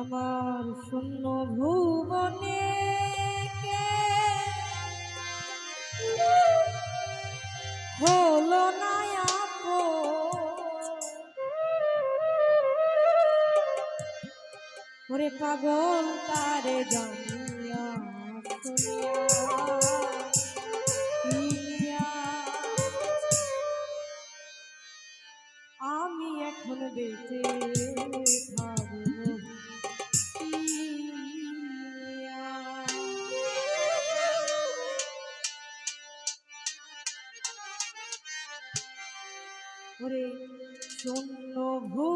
আমার শূন্য ভুবনে হলো না। ওরে পাগল তারে জানিয়া শূন্য ভুবন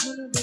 Thank you.